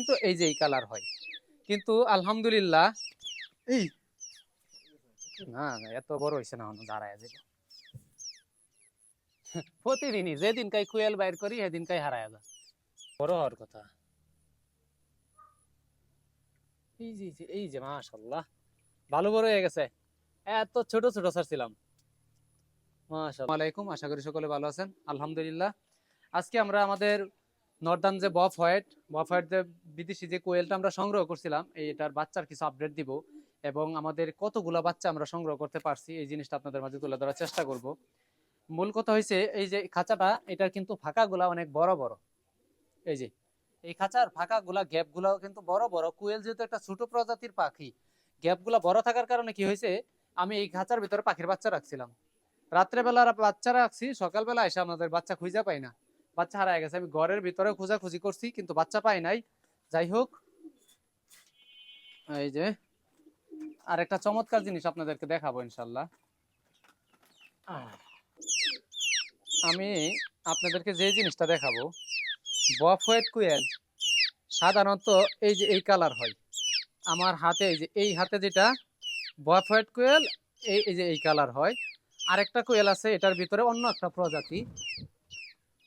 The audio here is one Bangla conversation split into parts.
কিন্তু এই যে এই কালার হয়। কিন্তু আলহামদুলিল্লাহ এই। না না, এত বড় হয়েছে না দাঁড়ায় প্রতিদিনই যেদিন কাই কুয়েল বাইর করি সেদিন কাই হারায় যা বড় হওয়ার কথা। এই যে এই যে- মাশাল্লাহ ভালো বড় হয়ে গেছে। এত ছোট ছোট ছাড়ছিলাম। মাশাআল্লাহ। আলাইকুম আশা করি সকলে ভালো আছেন। আলহামদুলিল্লাহ। আজকে আমরা আমাদের নর্দার্ন যে বফ হোয়াইট বফ হোয়াইট যে বিদেশি যে কোয়েলটা আমরা সংগ্রহ করছিলাম, এইটার বাচ্চার কিছু আপডেট দিব এবং আমাদের কতগুলা বাচ্চা আমরা সংগ্রহ করতে পারছি, এই জিনিসটা আপনাদের মাঝে তুলে ধরার চেষ্টা করব। মূল কথা হয়েছে এই যে খাঁচাটা, এটার কিন্তু ফাঁকাগুলা অনেক বড় বড়। এই যে, এই খাঁচার ফাঁকাগুলা গ্যাপগুলো কিন্তু বড় বড়। কুয়েল যেহেতু একটা ছোট প্রজাতির পাখি, গ্যাপগুলা বড় থাকার কারণে কি হয়েছে আমি এই খাঁচার ভিতরে পাখির বাচ্চা রাখছিলাম। রাত্রেবেলা বাচ্চা রাখছি, সকালবেলা এসে আমাদের বাচ্চা খুঁজে পাই না। বাচ্চা হারায় গেছে। আমি ঘরের ভিতরে খোঁজাখুঁজি করছি, কিন্তু বাচ্চা পাই নাই। যাই হোক, এই যে আর একটা চমৎকার জিনিস আপনাদেরকে দেখাবো ইনশাল্লাহ। আমি আপনাদেরকে যে জিনিসটা দেখাবো বফ হোয়েট কুয়েল সাধারণত এই যে এই কালার হয়। আমার হাতে এই যে এই হাতে যেটা বফ হোয়েট কোয়েল, এই এই যে এই কালার হয়। আরেকটা কোয়েল আছে, এটার ভিতরে অন্য একটা প্রজাতি।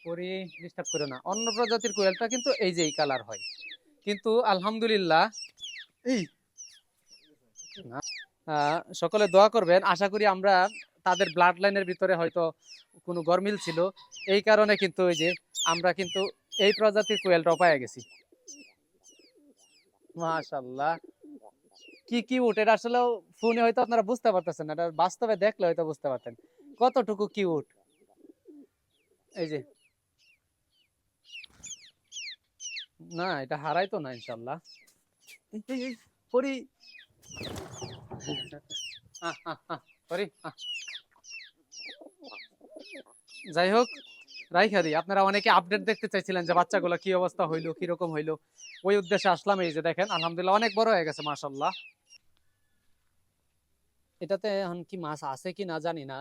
পরি ডিস্টার্ব করে না। অন্য প্রজাতির কোয়েলটা কিন্তু এই যে এই কালার হয়। কিন্তু আলহামদুলিল্লাহ এই। সকলে দোয়া করবেন। আশা করি আমরা তাদের ব্লাড লাইনের ভিতরে হয়তো কোনো গরমিল ছিল। এই কারণে কিন্তু ওই যে আমরা কিন্তু এই প্রজাতির কোয়েলটা পায়ে গেছি। মাশাল্লাহ কি কি উট এটা আসলে ফোনে হয়তো আপনারা বুঝতে পারতেছেন না। এটা বাস্তবে দেখলে হয়তো বুঝতে পারতেন। কতটুকু কি কিউট এই যে না এটা হারাই তো না ইনশাল্লাহ পরি পরি। যাই হোক রাইখা দিই আপনারা অনেকে আপডেট দেখতে চাইছিলেন যে বাচ্চাগুলো কি অবস্থা হইল কীরকম হইল। ওই উদ্দেশ্যে আসলাম এই যে দেখেন আলহামদুলিল্লাহ অনেক বড় হয়ে গেছে মাশাল্লাহ এটাতে এখন কি মাছ আছে কি না জানি না।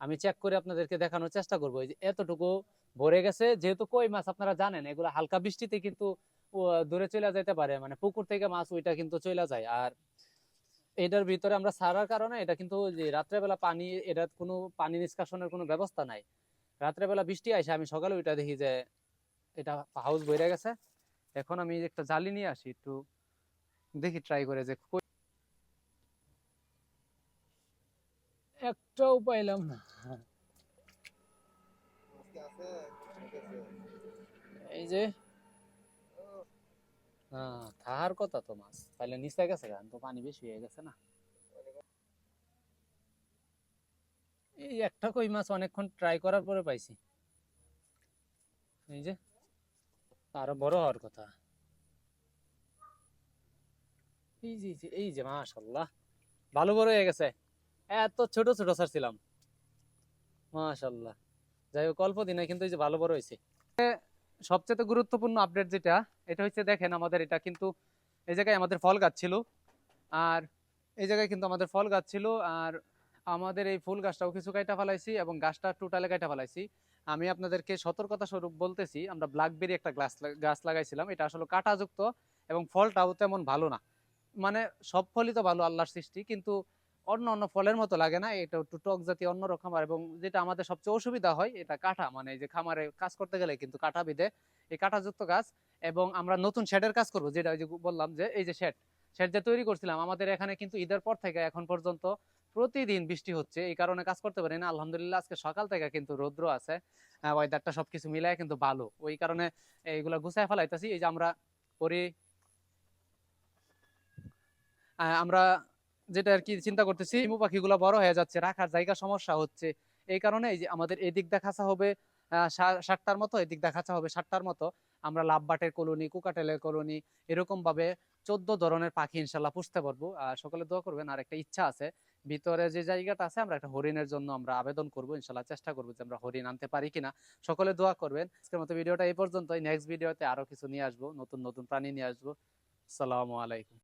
আমি চেক করে আপনাদেরকে দেখানোর চেষ্টা করব। যে এতটুকু ভরে গেছে, যেহেতু কই মাছ আপনারা জানেন, এগুলো হালকা বৃষ্টিতে কিন্তু দূরে চলে যেতে পারে। মানে পুকুর থেকে মাছ ওইটা কিন্তু চলে যায়। আর এটার ভিতরে আমরা ছাড়ার কারণে এটা কিন্তু রাত্রেবেলা পানি, এটা কোনো পানি নিষ্কাশনের কোনো ব্যবস্থা নাই। রাত্রেবেলা বৃষ্টি আসে আমি সকালে ওইটা দেখি যে এটা হাউস বইরে গেছে। এখন আমি একটা জালি নিয়ে আসি, একটু দেখি ট্রাই করে যে একটাও পাইলাম না। এই যে। হ্যাঁ থাহার কথা তো মাছ। তাহলে নিচে গেছে গান তো পানি বেশি হয়ে গেছে না। এই একটা কই মাছ অনেকক্ষণ ট্রাই করার পরে পাইছি। এই যে, আরও বড় হওয়ার কথা। এই যে- এই যে, মাশাল্লাহ। ভালো বড় হয়ে গেছে। এত ছোট ছোট ছাড়ছিলাম মাশাল্লাহ যাই হোক, অল্প দিনে কিন্তু এই যে ভালো বড় হয়েছে। সবচেয়ে গুরুত্বপূর্ণ আপডেট যেটা, এটা হচ্ছে দেখেন আমাদের এটা কিন্তু এই জায়গায় আমাদের ফল গাছ ছিল। আর এই জায়গায় কিন্তু আমাদের ফল গাছ ছিল, আর আমাদের এই ফুল গাছটাও কিছু কাইটা ফেলাইছি এবং গাছটা টোটালে কাইটা ফেলাইছি। আমি আপনাদেরকে সতর্কতা স্বরূপ বলতেছি, আমরা ব্ল্যাকবেরি একটা গাছ গাছ লাগাইছিলাম, এটা আসলে কাঁটাযুক্ত এবং ফলটাও তেমন ভালো না। মানে সব ফলই তো ভালো আল্লাহর সৃষ্টি, কিন্তু অন্য অন্য ফলের মতো লাগে না, এটা একটু টক জাতীয় অন্যরকম আর এবং যেটা আমাদের সবচেয়ে অসুবিধা হয় এটা কাঁটা মানে যে খামারে কাজ করতে গেলে কিন্তু কাঁটা বিধে এই কাঁটাযুক্ত গাছ এবং আমরা নতুন শেডের কাজ করব, যেটা ওই যে বললাম যে এই যে শেড শেড যে তৈরি করছিলাম, আমাদের এখানে কিন্তু ঈদের পর থেকে এখন পর্যন্ত প্রতিদিন বৃষ্টি হচ্ছে, এই কারণে কাজ করতে পারি না, আলহামদুলিল্লাহ আজকে সকাল থেকে কিন্তু রৌদ্র আছে ওয়েদারটা সবকিছু মিলায় কিন্তু ভালো, ওই কারণে এইগুলা গুছায় ফেলাইতেছি, এই যে আমরা করি আমরা যেটা আর কি চিন্তা করতেছি ইমু পাখিগুলো বড় হয়ে যাচ্ছে, রাখার জায়গা সমস্যা হচ্ছে। এই কারণে এই যে আমাদের এদিক দেখাচা হবে ষাটটার মতো, এদিক দেখাচা হবে ষাটটার মতো। আমরা লাভবাটের কলোনি, কুকাটেলের কলোনি এরকম ভাবে চোদ্দ ধরনের পাখি ইনশাল্লাহ পুষতে পারব। সকলে দোয়া করবেন, আর একটা ইচ্ছা আছে, ভিতরে যে জায়গাটা আছে, আমরা একটা হরিণের জন্য আমরা আবেদন করব, ইনশাল্লাহ চেষ্টা করব যে আমরা হরিণ আনতে পারি কিনা। সকলে দোয়া করবেন। আজকের মতো ভিডিওটা এই পর্যন্তই। নেক্সট ভিডিওতে আরও কিছু নিয়ে আসব, নতুন নতুন প্রাণী নিয়ে আসব। সালামু আলাইকুম।